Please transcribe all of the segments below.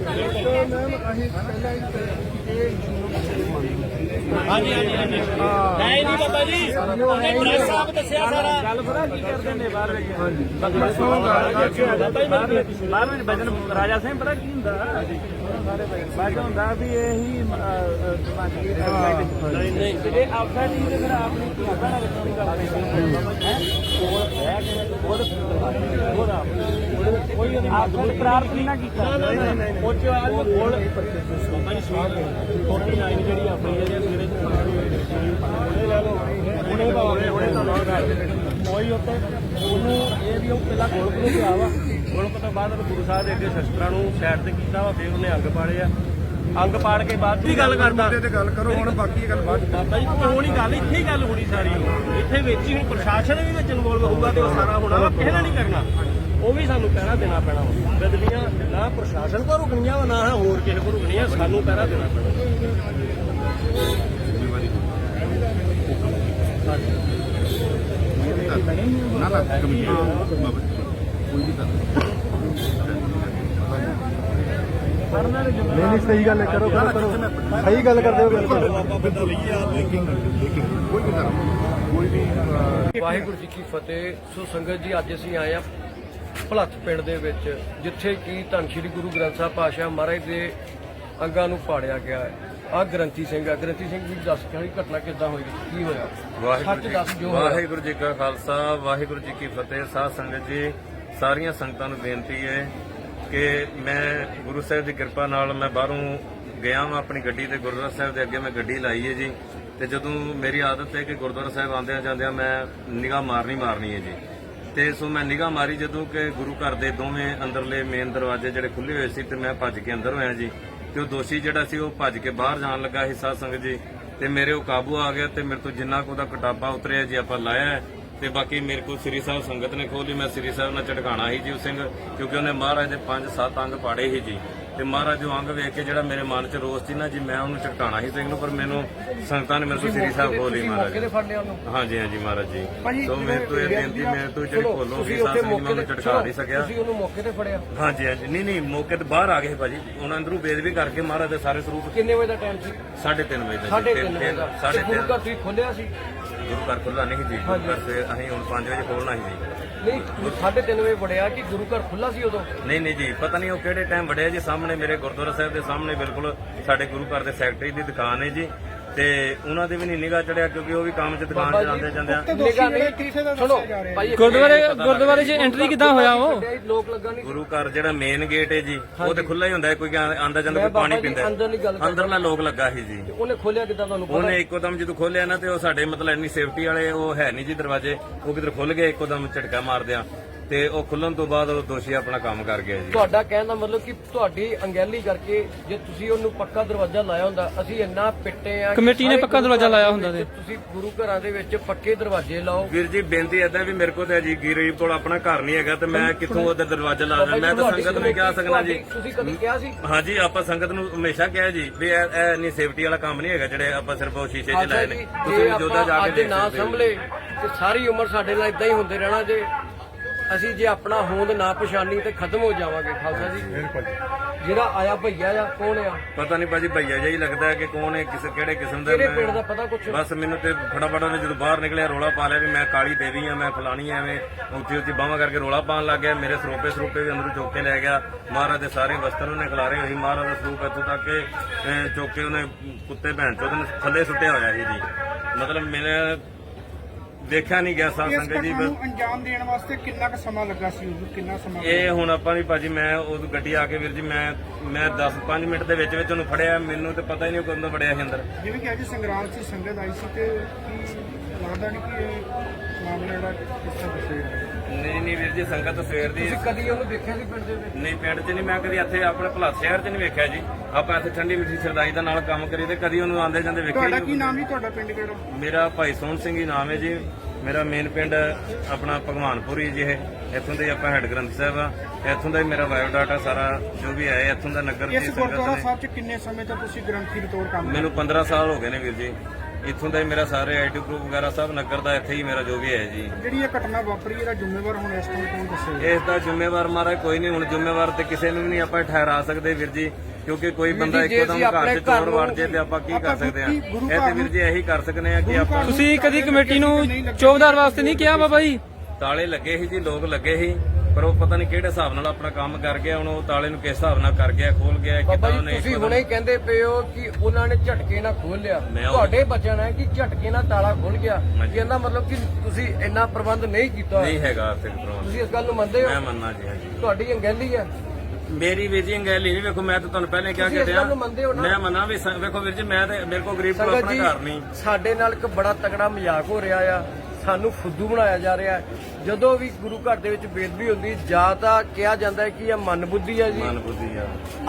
ਹਾਂਜੀ ਹਾਂਜੀ ਹਾਂਜੀ ਹਾਂਜੀ ਹਾਂਜੀ ਨਹੀਂ ਨਹੀਂ ਬਾਬਾ ਜੀ ਉਹਨੇ ਪ੍ਰੈਸ ਸਾਹਿਬ ਦੱਸਿਆ ਸਾਰਾ ਗੱਲ ਪਤਾ ਕੀ ਕਰਦੇ ਨੇ ਬਾਹਰ ਵਿੱਚ ਹਾਂਜੀ ਬਾਹਰ ਵਿੱਚ ਭਜਨ ਰਾਜਾ ਸਿੰਘ ਪਤਾ ਕੀ ਹੁੰਦਾ ਬਾਅਦ ਹੁੰਦਾ ਵੀ ਇਹੀ ਦਿਮਾਗੀ ਨਹੀਂ ਨਹੀਂ ਜਿਹੜੇ ਆਪਦਾ ਜੀ ਦੇ ਫਿਰ ਆਪਣੀ ਭਾਸ਼ਾ ਨਾਲ ਰੱਖਣੀ ਕਰਦੇ ਹੈ ਉਹ ਉਹ ਉਹ ਕੋਈ ਆਪਣੀ ਪ੍ਰਾਰਥਨਾ ਨਾ ਕੀਤਾ ਨਹੀਂ ਨਹੀਂ ਉਹ ਚ ਆਜ ਕੋਲ ਬਾਬਾ ਜੀ ਸਵੀਟ ਕੋਟੀ ਲਾਈਨ ਜਿਹੜੀ ਆਪਣੀ ਹੈ। ਜਿਹੜੀ ਲੈ ਲਓ ਹੁਣੇ ਦਾ ਹੁਣੇ ਹੁਣੇ ਦਾ ਲੋਕ ਆ ਕੋਈ ਉੱਤੇ ਉਹਨੂੰ ਇਹ ਵੀ ਉਹ ਪਹਿਲਾਂ ਗੋਲਕ ਨੂੰ ਗਿਆ ਵਾ। ਗੋਲਕ ਤੋਂ ਬਾਅਦ ਉਹਨੇ ਗੁਰੂ ਸਾਹਿਬ ਦੇ ਅੱਗੇ ਸ਼ਸਤਰਾਂ ਨੂੰ ਸਾਈਡ ਤੇ ਕੀਤਾ ਵਾ ਫਿਰ ਉਹਨੇ ਅੰਗ ਪਾੜੇ ਆ। ਅੰਗ ਪਾੜ ਕੇ ਬਾਅਦ ਦੀ ਗੱਲ ਕਰਦਾ? ਤੇ ਗੱਲ ਕਰੋ ਹੁਣ ਬਾਕੀ ਗੱਲ ਬਾਅਦ ਚ। ਬਾਬਾ ਜੀ ਕੋਈ ਹੋਣੀ ਗੱਲ ਇੱਥੇ ਹੀ ਗੱਲ ਹੋਣੀ ਸਾਰੀ। ਇੱਥੇ ਵਿੱਚ ਹੀ ਹੁਣ ਪ੍ਰਸ਼ਾਸਨ ਵੀ ਵਿੱਚ ਇਨਵੋਲਵ ਹੋਊਗਾ ਤੇ ਉਹ ਸਾਰਾ ਹੋਣਾ ਵਾ ਕਿਸੇ ਨੇ ਨਹੀਂ ਕਰਨਾ। ਉਹ ਵੀ ਸਾਨੂੰ ਪਹਿਰਾ ਦੇਣਾ ਪੈਣਾ ਵਾ। ਬਦਲੀਆਂ ਨਾ ਪ੍ਰਸ਼ਾਸਨ ਕੋ ਰੁਕਣੀਆਂ ਵਾ ਨਾ ਹੋਰ ਕਿਸੇ ਕੋ ਰੁਕਣੀਆਂ ਸਾਨੂੰ ਪਹਿਰਾ ਦੇਣਾ ਪੈਣਾ। ਨਾ ਨਾ ਕਮੇਟੀ ਬਾਬਾ ਕੋਈ ਵੀ ਨਹੀਂ ਨਹੀਂ ਸਹੀ ਗੱਲ ਕਰੋ ਕਰੋ ਕਰੋ। ਸਹੀ ਗੱਲ ਕਰਦੇ ਹੋ ਬਿਲਕੁਲ ਕੋਈ ਵੀ ਧਰਮ ਕੋਈ ਵੀ ਅਹ, ਵਾਹਿਗੁਰੂ ਜੀ ਕੀ ਫਤਿਹ। ਸੋ ਸੰਗਤ ਜੀ ਅੱਜ ਅਸੀਂ ਆਏ ਆ ਭਲੱਥ ਪਿੰਡ ਦੇ ਵਿੱਚ ਜਿੱਥੇ ਕਿ ਧੰਨ ਸ਼੍ਰੀ ਗੁਰੂ ਗ੍ਰੰਥ ਸਾਹਿਬ ਪਾਤਸ਼ਾਹ ਮਹਾਰਾਜ ਦੇ ਅੰਗਾਂ ਨੂੰ ਪਾੜਿਆ ਗਿਆ ਹੈ। ਆ ਗ੍ਰੰਥੀ ਸਿੰਘ ਆ। ਗ੍ਰੰਥੀ ਸਿੰਘ ਜੀ ਦੱਸ ਕਿ ਘਟਨਾ ਕਿੱਦਾਂ ਹੋਈ ਕੀ ਹੋਇਆ? ਵਾਹਿਗੁਰੂ ਸੱਚ ਦੱਸ ਜੀ ਜੋ ਹੋਇਆ। ਵਾਹਿਗੁਰੂ ਜੀ ਕਾ ਖਾਲਸਾ ਵਾਹਿਗੁਰੂ ਜੀ ਕੀ ਫਤਿਹ। ਸਾਧ ਸੰਗਤ ਜੀ ਸਾਰੀਆਂ ਸੰਗਤਾਂ ਨੂੰ ਬੇਨਤੀ ਹੈ ਕਿ ਮੈਂ ਗੁਰੂ ਸਾਹਿਬ ਦੀ ਕਿਰਪਾ ਨਾਲ ਮੈਂ ਬਾਹਰੋਂ ਗਿਆ ਹਾਂ ਆਪਣੀ ਗੱਡੀ ਤੇ। ਗੁਰਦੁਆਰਾ ਸਾਹਿਬ ਦੇ ਅੱਗੇ ਮੈਂ ਗੱਡੀ ਲਾਈ ਹੈ ਜੀ। ਤੇ ਜਦੋਂ ਮੇਰੀ ਆਦਤ ਹੈ ਕਿ ਗੁਰਦੁਆਰਾ ਸਾਹਿਬ ਆਉਂਦਿਆਂ ਜਾਂਦਿਆਂ ਮੈਂ ਨਿਗਾਹ ਮਾਰਨੀ ਮਾਰਨੀ ਹੈ ਜੀ। ਤੇ ਸੋ ਮੈਂ ਨਿਗਾਹ ਮਾਰੀ ਜਦੋਂ ਕਿ ਗੁਰੂ ਘਰ ਦੇ ਦੋਵੇਂ ਅੰਦਰਲੇ ਮੇਨ ਦਰਵਾਜ਼ੇ ਜਿਹੜੇ ਖੁੱਲੇ ਹੋਏ ਸੀ ਤੇ ਮੈਂ ਭੱਜ ਕੇ ਅੰਦਰ ਹੋਇਆ ਜੀ। ਤੇ ਉਹ ਦੋਸ਼ੀ ਜਿਹੜਾ ਸੀ ਉਹ ਭੱਜ ਕੇ ਬਾਹਰ ਜਾਣ ਲੱਗਾ ਸੀ ਸਾਧ ਸੰਗਤ ਜੀ। ਤੇ ਮੇਰੇ ਉਹ ਕਾਬੂ ਆ ਗਿਆ ਤੇ ਮੇਰੇ ਤੋਂ ਜਿੰਨਾ ਕੁ ਉਹਦਾ ਕਟਾਪਾ ਉਤਰਿਆ ਜੀ ਆਪਾਂ ਲਾਇਆ ਤੇ ਬਾਕੀ ਮੇਰੇ ਕੋਲ ਸ੍ਰੀ ਸਾਹਿਬ ਸੰਗਤ ਨੇ ਖੋਲੀ ਮੈਂ ਸ੍ਰੀ ਸਾਹਿਬ ਨਾਲ ਝਟਕਾਣਾ ਸੀ ਜੀ ਉਹ ਸਿੰਘ, ਕਿਉਂਕਿ ਉਹਨੇ ਮਹਾਰਾਜ ਦੇ 5-7 ਅੰਗ ਪਾੜੇ ਸੀ ਜੀ। ਤੇ ਮਹਾਰਾਜ ਉਹ ਅੰਗ ਵੇਖ ਕੇ ਜਿਹੜਾ ਮੇਰੇ ਮਨ 'ਚ ਰੋਸ ਸੀ ਨਾ ਜੀ ਮੈਂ ਉਹਨੂੰ ਝਟਕਾਣਾ ਸੀ ਸਿੰਘ ਨੂੰ ਪਰ ਮੈਨੂੰ ਸੰਗਤਾਂ ਨੇ ਮੇਰੇ ਤੋਂ ਸ੍ਰੀ ਸਾਹਿਬ ਖੋਲੀ ਮਹਾਰਾਜ। ਫੜ ਲਿਆ ਉਹਨੂੰ। ਹਾਂਜੀ ਹਾਂਜੀ ਮਹਾਰਾਜ ਜੀ। ਸੋ ਮੇਰੇ ਤੋਂ ਇਹ ਬੇਨਤੀ ਮੇਰੇ ਤੋਂ ਜਿਹੜੀ ਖੋਲੋ ਵੀ ਉੱਥੇ ਸੰਗਤ ਮੈਂ ਝਟਕਾ ਨਹੀਂ ਸਕਿਆ। ਤੁਸੀਂ ਉਹਨੂੰ ਮੌਕੇ ਤੇ ਫੜਿਆ। ਹਾਂਜੀ ਹਾਂਜੀ। ਨਹੀਂ ਨਹੀਂ ਮੌਕੇ ਤੇ ਬਾਹਰ ਆ ਗਏ ਭਾਜੀ। ਉਹਨਾਂ ਅੰਦਰੋਂ ਬੇਦਬੀ ਕਰਕੇ ਮਹਾਰਾਜ ਦੇ ਸਾਰੇ ਸਰੂਪ ਕਿੰਨੇ ਵਜੇ ਦਾ ਟਾਈਮ ਸੀ? 3:30 ਵਜੇ ਦਾ ਜੀ, ਸਾਢੇ ਤਿੰਨ- ਤਿੰਨ ਵਜੇ ਦਾ। ਤਿੰਨ- ਤੇ ਸਾਢੇ ਗੁਰੂ ਤਿੰਨ। ਘਰ ਤੁਸੀਂ ਖੋਲਿਆ ਸੀ? ਗੁਰੂ ਘਰ ਖੁੱਲਾ ਨਹੀਂ ਜੀ। ਗੁਰੂ ਘਰ ਅਸੀਂ ਹੁਣ 5 ਵਜੇ ਖੋਲਣਾ ਸੀ ਜੀ। ਨਹੀਂ ਤੁਸੀਂ ਸਾਢੇ ਤਿੰਨ ਵਜੇ ਵੜਿਆ ਕਿ ਗੁਰੂ ਘਰ ਖੁੱਲਾ ਸੀ ਉਦੋਂ? ਨਹੀਂ ਨਹੀਂ ਜੀ, ਪਤਾ ਨਹੀਂ ਉਹ ਕਿਹੜੇ ਟਾਈਮ ਵੜਿਆ ਜੀ, ਸਾਹਮਣੇ ਮੇਰੇ ਗੁਰਦੁਆਰਾ ਸਾਹਿਬ ਦੇ ਸਾਹਮਣੇ ਬਿਲਕੁਲ ਸਾਡੇ ਗੁਰੂ ਘਰ ਦੇ ਸੈਕਟਰੀ ਦੀ ਦੁਕਾਨ ਹੈ ਜੀ। ਤੇ ਉਹਨਾਂ ਦੇ ਵੀ ਨਹੀਂ ਨਿਗਾਹ ਚੜਿਆ ਕਿਉਂਕਿ ਉਹ ਵੀ ਕੰਮ 'ਚ ਦੁਕਾਨ 'ਚ ਜਾਂਦੇ ਜਾਂਦੇ ਆ। ਨਿਗਾਹ ਨਹੀਂ। ਸੁਣੋ ਭਾਈ ਗੁਰਦੁਆਰੇ ਗੁਰਦੁਆਰੇ 'ਚ ਐਂਟਰੀ ਕਿੱਦਾਂ ਹੋਇਆ ਉਹ? ਲੋਕ ਲੱਗਾ ਨਹੀਂ ਗੁਰੂ ਘਰ ਜਿਹੜਾ ਮੇਨ ਗੇਟ ਹੈ ਜੀ ਉਹ ਤੇ ਖੁੱਲਾ ਹੀ ਹੁੰਦਾ ਹੈ ਕੋਈ ਆਂਦਾ ਜਾਂਦਾ ਕੋਈ ਪਾਣੀ ਪੀਂਦਾ ਅੰਦਰ ਨਹੀਂ ਗੱਲ। ਅੰਦਰਲਾ ਲੋਕ ਲੱਗਾ ਸੀ ਜੀ। ਉਹਨੇ ਖੋਲਿਆ ਕਿੱਦਾਂ ਤੁਹਾਨੂੰ ਉਹਨੇ ਇੱਕੋਦਮ ਜਦੋਂ ਖੋਲਿਆ ਨਾ ਤੇ ਉਹ ਸਾਡੇ ਮਤਲਬ ਇੰਨੀ ਸੇਫਟੀ ਵਾਲੇ ਉਹ ਹੈ ਨਹੀਂ ਜੀ ਦਰਵਾਜ਼ੇ ਉਹ ਕਿਧਰ ਖੁੱਲ ਗਏ ਇੱਕੋਦਮ ਝਟਕਾ ਮਾਰਦਿਆਂ। ਤੇ ਉਹ ਖੁੱਲਣ ਤੋਂ ਬਾਅਦ ਉਹ ਦੋਸ਼ੀ ਆਪਣਾ ਕੰਮ ਕਰ ਗਿਆ ਜੀ। ਤੁਹਾਡਾ ਕਹਿਣ ਦਾ ਮਤਲਬ ਕਿ ਤੁਹਾਡੀ ਅੰਗੈਲੀ ਕਰਕੇ ਜੇ ਤੁਸੀਂ ਉਹਨੂੰ ਪੱਕਾ ਦਰਵਾਜ਼ਾ ਲਾਇਆ ਹੁੰਦਾ ਅਸੀਂ ਇੰਨਾ ਪਿੱਟੇ ਆ ਕਮੇਟੀ ਨੇ ਪੱਕਾ ਦਰਵਾਜ਼ਾ ਲਾਇਆ ਹੁੰਦਾ ਵਿੱਚ ਤੁਸੀਂ ਗੁਰੂ ਘਰਾਂ ਦੇ ਵਿੱਚ ਪੱਕੇ ਦਰਵਾਜ਼ੇ ਲਾਓ। ਵੀਰ ਜੀ ਬੇਨਤੀ ਏਦਾਂ ਵੀ ਮੇਰੇ ਕੋਲ ਤੇ ਜੀ ਗਰੀਬ ਕੋਲ ਆਪਣਾ ਘਰ ਨਹੀਂ ਹੈਗਾ ਤੇ ਮੈਂ ਕਿੱਥੋਂ ਉਹਦਾ ਦਰਵਾਜ਼ਾ ਲਾ ਦਾਂ ਮੈਂ ਤਾਂ ਸੰਗਤ ਨੂੰ ਕਿਹਾ ਸਕਣਾ ਜੀ। ਤੁਸੀਂ ਕਦੀ ਕਿਹਾ ਸੀ? ਹਾਂਜੀ ਆਪਾਂ ਸੰਗਤ ਨੂੰ ਹਮੇਸ਼ਾ ਕਿਹਾ ਜੀ ਵੀ ਇਹ ਇਹ ਨਹੀਂ ਸੇਫਟੀ ਵਾਲਾ ਕੰਮ ਨਹੀਂ ਹੈਗਾ ਜਿਹੜੇ ਆਪਾਂ ਸਿਰਫ ਉਹ ਸ਼ੀਸ਼ੇ 'ਚ ਲਾਏ ਨੇ। ਤੁਸੀਂ ਜੋਦਾ ਜਾ ਕੇ ਦੇਖ ਨਾ ਸਕਦੇ ਹੋ। ਜੀ। ਸੰਭਲੇ ਤੇ ਸਾਰੀ ਉਮਰ ਸਾਡੇ ਨਾਲ ਇਦਾਂ ਹੀ ਹੁੰਦੇ ਰਹਿਣਾ ਜੇ। ਅਸੀਂ ਜੇ ਆਪਣਾ ਹੋਂਦ ਨਾ ਪਛਾਣੀ ਤੇ ਖਤਮ ਹੋ ਜਾਵਾਂਗੇ ਖਾਲਸਾ ਜੀ। ਜਿਹੜਾ ਆਇਆ ਭਈਆ ਆ ਕੌਣ ਆ? ਪਤਾ ਨਹੀਂ ਭਾਜੀ ਭਈਆ ਜਿਹਾ ਹੀ ਲੱਗਦਾ ਹੈ ਕਿ ਕੌਣ ਹੈ ਕਿਸ ਕਿਹੜੇ ਕਿਸਮ ਦਾ ਕਿਹੜੇ ਮੈਂ- ਪਿੰਡ ਦਾ ਪਤਾ ਕੁਛ? ਬਸ ਮੈਨੂੰ ਤੇ ਫਟਾਫਟ ਉਹਨੇ ਜਦੋਂ ਬਾਹਰ ਨਿਕਲਿਆ ਰੋਲਾ ਪਾ ਲਿਆ ਵੀ ਮੈਂ ਕਾਲੀ ਦੇਵੀ ਆ ਮੈਂ ਫਲਾਣੀ ਐਵੇਂ ਉੱਚੀ ਉੱਚੀ ਬਾਹਾਂ ਕਰਕੇ ਰੋਲਾ ਪਾਉਣ ਲੱਗ ਗਿਆ। ਮੇਰੇ ਸਰੂਪੇ ਸਰੂਪੇ ਵੀ ਅੰਦਰੋਂ ਚੁੱਕ ਕੇ ਲੈ ਗਿਆ। ਮਹਾਰਾਜ ਦੇ ਸਾਰੇ ਵਸਤਰ ਉਹਨੇ ਖਿਲਾਰੇ ਹੋਈ ਮਹਾਰਾਜ ਦਾ ਸਰੂਪ ਇੱਥੋਂ ਤੱਕ ਕਿ ਅਹ, ਚੁੱਕ ਕੇ ਉਹਨੇ ਕੁੱਤੇ ਭੈਣ ਚੋਦ ਨੇ ਥੱਲੇ ਸੁੱਟਿਆ ਹੋਇਆ ਸੀ ਜੀ। ਮਤਲਬ ਮੇਰੇ ਦੇਖਿਆ ਨਹੀਂ ਗਿਆ ਸਾਧ ਇਸ ਸੰਗਤ ਜੀ ਘਟਨਾ ਨੂੰ ਅੰਜਾਮ ਦੇਣ ਵਾਸਤੇ ਕਿੰਨਾ ਕੁ ਸਮਾਂ ਲੱਗਾ ਸੀ ਉਦੋਂ? ਕਿੰਨਾ ਸਮਾਂ ਇਹ ਹੁਣ ਆਪਾਂ ਨਹੀਂ ਭਾਜੀ ਮੈਂ ਉਹ ਗੱਡੀ ਆ ਕੇ ਵੀਰ ਜੀ ਮੈਂ ਮੈਂ 10 5 ਮਿੰਟ ਦੇ ਵਿੱਚ ਵਿੱਚ ਉਹਨੂੰ ਫੜਿਆ ਮੈਨੂੰ ਤੇ ਪਤਾ ਹੀ ਨਹੀਂ ਕਦੋਂ ਦਾ ਫੜਿਆ ਸੀ ਅੰਦਰ। ਜਿਵੇਂ ਕਿ ਅੱਜ ਸੰਗਰਾਮ ਸੀ ਸੰਗਤ ਆਈ ਸੀ ਤੇ ਕੀ ਲੱਗਦਾ ਨਹੀਂ ਕਿ ਇਹ ਮਾਮਲਾ ਜਿਹੜਾ ਦੱਸਿਆ ਨਹੀਂ ਨਹੀਂ ਵੀਰ ਜੀ ਸੰਗਤ ਸਵੇਰ ਦੀ ਤੁਸੀਂ ਕਦੀ ਉਹਨੂੰ ਦੇਖਿਆ ਸੀ ਪਿੰਡ ਦੇ ਵਿੱਚ? ਨਹੀਂ ਪਿੰਡ 'ਚ ਨਹੀਂ ਮੈਂ ਕਦੀ ਇੱਥੇ ਆਪਣੇ ਭਲਾ ਸ਼ਹਿਰ 'ਚ ਨਹੀਂ ਵੇਖਿਆ ਜੀ। ਆਪਾਂ ਇੱਥੇ ਠੰਡੀ ਮਿੱਠੀ ਸਰਦਾਈ ਦਾ ਨਾਲ ਕੰਮ ਕਰੀ ਤੇ ਕਦੀ ਉਹਨੂੰ ਆਂਦੇ ਜਾਂਦੇ ਵੇਖਿਆ ਤੁਹਾਡਾ ਕੀ। ਨਾਮ ਜੀ ਤੁਹਾਡਾ ਪਿੰਡ ਕਿਹੜਾ? ਮੇਰਾ ਭਾਈ ਸੋਹਣ ਸਿੰਘ ਹੀ ਨਾਮ ਹੈ ਜੀ। ਮੇਰਾ ਮੇਨ ਪਿੰਡ ਆਪਣਾ ਭਗਵਾਨਪੁਰੀ ਜੀ ਹੈ ਇੱਥੋਂ ਦੇ ਆਪਾਂ ਹੈਡ ਗ੍ਰੰਥ ਸਾਹਿਬ ਆ। ਇੱਥੋਂ ਦਾ ਹੀ ਮੇਰਾ ਬਾਇਓ ਡਾਟਾ ਸਾਰਾ ਜੋ ਵੀ ਹੈ ਇੱਥੋਂ ਦਾ ਨਗਰ ਦੀ ਇਸ ਸੰਗਤ ਗੁਰਦੁਆਰਾ ਨੇ। ਸਾਹਿਬ 'ਚ ਕਿੰਨੇ ਸਮੇਂ ਤੋਂ ਤੁਸੀਂ ਗ੍ਰੰਥੀ ਦੇ ਤੌਰ ਕੰਮ ਮੈਨੂੰ 15 ਸਾਲ ਹੋ ਗਏ ਨੇ ਵੀਰ ਜੀ। ਇੱਥੋਂ ਦਾ ਹੀ ਮੇਰਾ ਸਾਰੇ ਆਈਟੀ ਗਰੁੱਪ ਵਗੈਰਾ ਸਭ ਨਗਰ ਦਾ ਇੱਥੇ ਹੀ ਮੇਰਾ ਜੋ ਵੀ ਹੈ ਜੀ। ਜਿਹੜੀ ਇਹ ਘਟਨਾ ਵਾਪਰੀ ਇਹਦਾ ਜ਼ਿੰਮੇਵਾਰ ਹੁਣ ਇਸ ਟਾਈਮ ਕੌਣ ਦੱਸੇਗਾ? ਇਸ ਦਾ ਜ਼ਿੰਮੇਵਾਰ ਮਾਰਾ ਕੋਈ ਨਹੀਂ ਹੁਣ ਜ਼ਿੰਮੇਵਾਰ ਤੇ ਕਿਸੇ ਨੂੰ ਵੀ ਨਹੀਂ ਆਪਾਂ ਠਹਿਰਾ ਸਕਦੇ ਵੀਰ ਜੀ ਕਿਉਂਕਿ ਕੋਈ ਬੰਦਾ ਜੀ, ਜੇ ਇੱਕਦਮ ਅਸੀਂ ਘਰ ਆਪਣੇ 'ਚ ਚੋਰ ਘਰ ਵੜ ਜੇ ਤੇ ਆਪਾਂ ਕੀ ਕਰ ਆਪਾਂ ਸਕਦੇ ਆ ਗੁਰੂ- ਗੁਰੂ ਇਹ ਤੇ ਘਰ ਵੀਰ ਜੀ ਇਹੀ ਕਰ ਸਕਨੇ ਆ ਕਿ ਆਪਾਂ ਤੁਸੀਂ ਕਦੀ ਕਮੇਟੀ ਨੂੰ ਚੌਕੀਦਾਰ ਵਾਸਤੇ ਨਹੀਂ ਕਿਹਾ ਬਾਬਾ ਜੀ? ਤਾਲੇ ਲੱਗੇ ਸੀ ਜੀ ਲੋਕ ਲੱਗੇ ਸੀ। ਪਰ ਉਹ ਪਤਾ ਨਹੀਂ ਕਿਹੜੇ ਹਿਸਾਬ ਨਾਲ ਆਪਣਾ ਕੰਮ ਕਰ ਗਿਆ ਹੁਣ ਉਹ ਤਾਲੇ ਨੂੰ ਕਿਸ ਹਿਸਾਬ ਨਾਲ ਕਰ ਗਿਆ ਖੋਲ ਗਿਆ ਬਾਬਾ ਕਿਦਾਂ ਜੀ ਉਹਨੇ ਤੁਸੀਂ ਪਤਾ ਹੁਣੇ ਹੀ ਕਹਿੰਦੇ ਪਏ ਹੋ ਕਿ ਉਹਨਾਂ ਨੇ ਝਟਕੇ ਨਾਲ ਖੋਲ ਲਿਆ। ਮੈਂ ਉਹ- ਤੁਹਾਡੇ ਬਚਨ ਹੈ ਕਿ ਝਟਕੇ ਨਾਲ ਤਾਲਾ ਖੁੱਲ ਗਿਆ? ਹਾਂਜੀ। ਇਹਦਾ ਮਤਲਬ ਕਿ ਤੁਸੀਂ ਇੰਨਾ ਪ੍ਰਬੰਧ ਨਹੀਂ ਕੀਤਾ ਨਹੀਂ ਹੈਗਾ ਆਰਥਿਕ ਪ੍ਰਬੰਧ। ਤੁਸੀਂ ਇਸ ਗੱਲ ਨੂੰ ਮੰਨਦੇ ਮੈਂ ਹੋ ਮੰਨਣਾ ਜੀ ਹਾਂਜੀ। ਤੁਹਾਡੀ ਅੰਗੈਲੀ ਹੈ। ਮੇਰੀ ਵੀਰ ਜੀ ਅੰਗੈਲੀ ਨਹੀਂ ਵੇਖੋ ਮੈਂ ਤਾਂ ਤੁਹਾਨੂੰ ਪਹਿਲੇ ਕਿਹਾ ਤੁਸੀਂ ਕਿ ਇਸ ਗੱਲ ਨੂੰ ਮੰਨਦੇ ਹੋ ਨਾ? ਮੈਂ ਮੰਨਾਂ ਵੀ ਸ- ਵੇਖੋ ਵੀਰ ਜੀ ਮੈਂ ਤੇ ਮੇਰੇ ਕੋਲ ਗਰੀਬ ਕੋਲ ਸੰਗਤ ਆਪਣਾ ਘਰ ਨਹੀਂ। ਸਾਡੇ ਨਾਲ ਇੱਕ ਬੜਾ ਤਗੜਾ ਮਜ਼ਾਕ ਹੋ ਰਿਹਾ ਆ। ਸਾਨੂੰ ਫੁੱਦੂ ਬਣਾਇਆ ਜਾ ਰਿਹਾ ਹੈ। ਜਦੋਂ ਵੀ ਗੁਰੂ ਘਰ ਦੇ ਵਿੱਚ ਬੇਦਬੀ ਹੁੰਦੀ ਜਾਂ ਤਾਂ ਕਿਹਾ ਜਾਂਦਾ ਹੈ ਕਿ ਇਹ ਮਨਬੁੱਧੀ ਹੈ ਜੀ। ਮਨ ਬੁੱਧੀ ਆ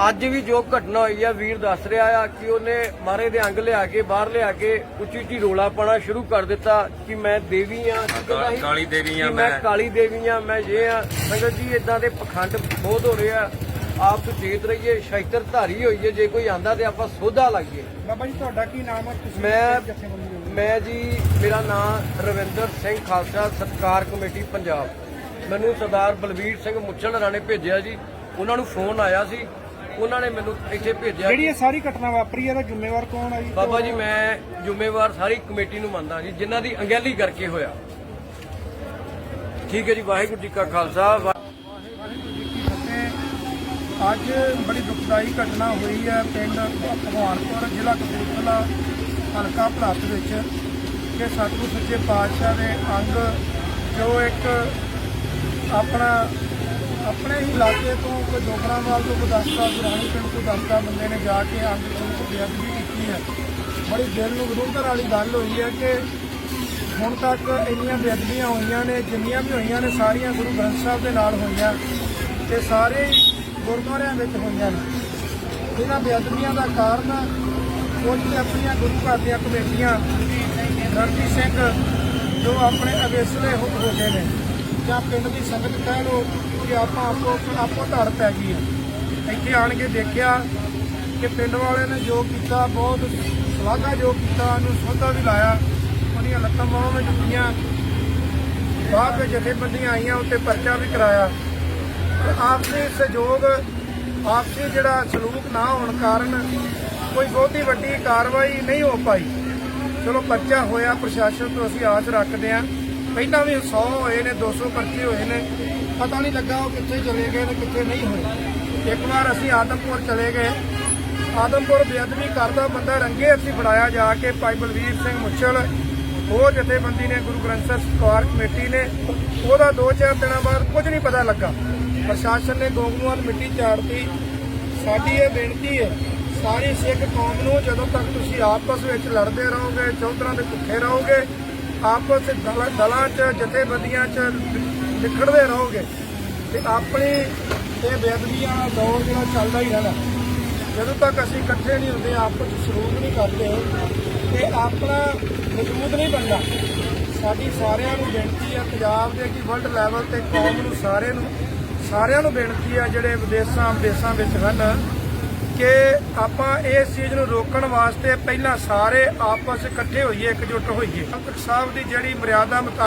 ਅੱਜ ਵੀ ਜੋ ਘਟਨਾ ਹੋਈ ਆ ਵੀਰ ਦੱਸ ਰਿਹਾ ਆ ਕਿ ਉਹਨੇ ਮਾਰੇ ਦੇ ਅੰਗ ਲਿਆ ਕੇ ਬਾਹਰ ਲਿਆ ਕੇ ਉੱਚੀ ਉੱਚੀ ਰੋਲਾ ਪਾਣਾ ਸ਼ੁਰੂ ਕਰ ਦਿੱਤਾ ਕਿ ਮੈਂ ਦੇਵੀ ਆ ਕਾਲੀ ਦੇਵੀ ਆਂ ਮੈਂ ਮੈਂ। ਕਾਲੀ ਦੇਵੀ ਆ ਮੈਂ ਇਹ ਆ ਸੰਗਤ ਜੀ ਇਦਾਂ ਦੇ ਪਖੰਡ ਬਹੁਤ ਹੋ ਰਹੇ ਆ। ਆਪ ਸੁਚੇਤ ਰਹੀਏ ਸ਼ੈਤਰ ਧਾਰੀ ਹੋਈਏ ਜੇ ਕੋਈ ਆਂਦਾ ਤੇ ਆਪਾਂ ਸੋਧਾ ਲਾਈਏ। ਬਾਬਾ ਜੀ ਤੁਹਾਡਾ ਕੀ ਨਾਮ ਹੈ? ਤੁਸੀਂ ਮੈਂ? ਮੈਂ ਜੀ ਮੇਰਾ ਨਾਮ ਰਵਿੰਦਰ ਸਿੰਘ ਖਾਲਸਾ ਸਤਕਾਰ ਕਮੇਟੀ ਪੰਜਾਬ। ਮੈਨੂੰ ਸਰਦਾਰ ਬਲਵੀਰ ਸਿੰਘ ਮੁੱਛਣ ਰਾਣੇ ਭੇਜਿਆ ਜੀ। ਉਹਨਾਂ ਨੂੰ ਫੋਨ ਆਇਆ ਸੀ। ਉਹਨਾਂ ਨੇ ਮੈਨੂੰ ਇੱਥੇ ਭੇਜਿਆ। ਜਿਹੜੀ ਇਹ ਸਾਰੀ ਘਟਨਾ ਵਾਪਰੀ ਇਹਦਾ ਜ਼ਿੰਮੇਵਾਰ ਕੌਣ ਹੈ ਜੀ? ਬਾਬਾ ਜੀ ਮੈਂ ਜ਼ਿੰਮੇਵਾਰ ਸਾਰੀ ਕਮੇਟੀ ਨੂੰ ਮੰਨਦਾ ਜੀ ਜਿਨ੍ਹਾਂ ਦੀ ਅੰਗੈਲੀ ਕਰਕੇ ਹੋਇਆ। ਠੀਕ ਹੈ ਜੀ ਵਾਹਿਗੁਰੂ ਜੀ ਕਾ ਖਾਲਸਾ ਅੱਜ ਬੜੀ ਦੁਖਦਾਈ ਘਟਨਾ ਹੋਈ ਹੈ ਪਿੰਡ ਭਗਵਾਨਪੁਰ ਜ਼ਿਲ੍ਹਾ ਕਪੂਰਥਲਾ ਹਲਕਾ ਭਲਾਤ ਵਿੱਚ। ਕਿ ਸਤਿਗੁਰ ਸੱਚੇ ਪਾਤਸ਼ਾਹ ਦੇ ਅੰਗ ਜੋ ਇੱਕ ਆਪਣਾ, ਆਪਣੇ ਹੀ ਇਲਾਕੇ ਤੋਂ ਕੋਈ ਡੋਗਰਾਵਾਲ ਤੋਂ ਕੋਈ ਦਸਤਾ ਗੁਰਾਣੀ ਪਿੰਡ ਤੋਂ ਦਸਤਾ ਬੰਦੇ ਨੇ ਜਾ ਕੇ ਅੰਗ ਤੋਂ ਬੇਅਦਬੀ ਕੀਤੀ ਹੈ। ਬੜੀ ਦਿਲ ਨੂੰ ਵਿਰੋਧਰ ਵਾਲੀ ਗੱਲ ਹੋਈ ਹੈ ਕਿ ਹੁਣ ਤੱਕ ਇੰਨੀਆਂ ਬੇਅਦਬੀਆਂ ਹੋਈਆਂ ਨੇ, ਜਿੰਨੀਆਂ ਵੀ ਹੋਈਆਂ ਨੇ, ਸਾਰੀਆਂ ਗੁਰੂ ਗ੍ਰੰਥ ਸਾਹਿਬ ਦੇ ਨਾਲ ਹੋਈਆਂ ਤੇ ਸਾਰੇ ਗੁਰਦੁਆਰਿਆਂ ਵਿੱਚ ਹੋਈਆਂ ਨੇ। ਇਹਨਾਂ ਬੇਅਦਬੀਆਂ ਦਾ ਕਾਰਨ ਕੁਝ ਤੇ ਆਪਣੀਆਂ ਗੁਰੂ ਘਰ ਦੀਆਂ ਕਮੇਟੀਆਂ ਰਣਜੀਤ ਸਿੰਘ ਜੋ ਆਪਣੇ ਅਵੇਸਲੇ ਹੋ ਹੋ ਗਏ ਨੇ। ਜਾਂ ਪਿੰਡ ਦੀ ਸੰਗਤ ਕਹਿ ਲੋ ਕਿ ਆਪਾਂ ਆਪੋ ਆਪੋ ਧੜ ਪੈ ਗਈ ਹੈ ਇੱਥੇ ਆਣ ਕੇ ਦੇਖਿਆ ਕਿ ਪਿੰਡ ਵਾਲਿਆਂ ਨੇ ਜੋ ਕੀਤਾ, ਬਹੁਤ ਸ਼ਲਾਘਾ ਜੋ ਕੀਤਾ, ਉਹਨੂੰ ਸੋਧਾ ਵੀ ਲਾਇਆ। ਉਹਦੀਆਂ ਲੱਤਾਂ ਬਾਹਾਂ ਵਿੱਚ ਜੁੱਤੀਆਂ ਬਾਅਦ ਵਿੱਚ ਜਥੇਬੰਦੀਆਂ ਆਈਆਂ, ਉੱਤੇ ਪਰਚਾ ਵੀ ਕਰਾਇਆ। ਤੇ ਆਪਸੀ ਸਹਿਯੋਗ, ਆਪਸੀ ਜਿਹੜਾ ਸਲੂਕ ਨਾ ਹੋਣ ਕਾਰਨ ਕੋਈ ਬਹੁਤੀ ਵੱਡੀ ਕਾਰਵਾਈ ਨਹੀਂ ਹੋ ਪਾਈ। ਚਲੋ ਪਰਚਾ ਹੋਇਆ, ਪ੍ਰਸ਼ਾਸਨ ਤੋਂ ਅਸੀਂ ਆਸ ਰੱਖਦੇ ਹਾਂ। ਪਹਿਲਾਂ ਵੀ 100 ਹੋਏ ਨੇ 200 ਪਰਚੇ ਹੋਏ ਨੇ। ਪਤਾ ਨਹੀਂ ਲੱਗਾ ਉਹ ਕਿੱਥੇ ਚਲੇ ਗਏ ਨੇ ਕਿੱਥੇ ਨਹੀਂ ਹੋਏ। ਇੱਕ ਵਾਰ ਅਸੀਂ ਆਦਮਪੁਰ ਚਲੇ ਗਏ। ਆਦਮਪੁਰ ਬੇਅਦਬੀ ਕਰਦਾ ਬੰਦਾ ਰੰਗੇ ਅਸੀਂ ਫੜਾਇਆ ਜਾ ਕੇ ਭਾਈ ਬਲਵੀਰ ਸਿੰਘ ਮੁੱਛਲ। ਉਹ ਜਥੇਬੰਦੀ ਨੇ, ਗੁਰੂ ਗ੍ਰੰਥ ਸਾਹਿਬ ਸਤਿਕਾਰ ਕਮੇਟੀ ਨੇ। ਉਹਦਾ 2-4 ਦਿਨਾਂ ਬਾਅਦ ਕੁਝ ਨਹੀਂ ਪਤਾ ਲੱਗਾ। ਪ੍ਰਸ਼ਾਸਨ ਨੇ ਗੋਗਨੂਆਲ ਮਿੱਟੀ ਝਾੜਤੀ ਸਾਡੀ ਇਹ ਬੇਨਤੀ ਹੈ ਸਾਰੀ ਸਿੱਖ ਕੌਮ ਨੂੰ ਜਦੋਂ ਤੱਕ ਤੁਸੀਂ ਆਪਸ ਵਿੱਚ ਲੜਦੇ ਰਹੋਗੇ ਚੌਧਰਾਂ ਦੇ ਭੁੱਖੇ ਰਹੋਗੇ, ਆਪਸ ਵਿੱਚ ਦਲਾਂ 'ਚ, ਜਥੇਬੰਦੀਆਂ 'ਚ ਵਿਖੜਦੇ ਰਹੋਗੇ, ਤੇ ਆਪਣੀ ਇਹ ਬੇਅਦਬੀਆਂ ਦਾ ਦੌਰ ਜਿਹੜਾ ਚੱਲਦਾ ਹੀ ਰਹਿਣਾ। ਜਦੋਂ ਤੱਕ ਅਸੀਂ ਇਕੱਠੇ ਨਹੀਂ ਹੁੰਦੇ, ਆਪਸ ਵਿੱਚ ਸਲੂਕ ਨਹੀਂ ਕਰਦੇ, ਤੇ ਆਪਣਾ ਮਜ਼ਬੂਤ ਨਹੀਂ ਬਣਦਾ। ਸਾਡੀ ਸਾਰਿਆਂ ਨੂੰ ਬੇਨਤੀ ਆ ਪੰਜਾਬ ਦੇ ਕਿ ਵਰਲਡ ਲੈਵਲ ਤੇ ਕੌਮ ਨੂੰ ਸਾਰੇ ਨੂੰ ਸਾਰਿਆਂ ਨੂੰ ਬੇਨਤੀ ਆ ਜਿਹੜੇ ਵਿਦੇਸ਼ਾਂ ਵਿਦੇਸ਼ਾਂ ਵਿੱਚ ਹਨ ਕਿ ਆਪਾਂ ਇਸ ਚੀਜ਼ ਨੂੰ ਰੋਕਣ ਵਾਸਤੇ ਪਹਿਲਾਂ ਸਾਰੇ ਆਪਸ ਇਕੱਠੇ ਹੋਈਏ, ਇਕਜੁੱਟ ਹੋਈਏ। ਅੰਮ੍ਰਿਤ ਸਾਹਿਬ ਦੀ ਜਿਹੜੀ ਮਰਿਆਦਾ ਮੁਤਾਬਕ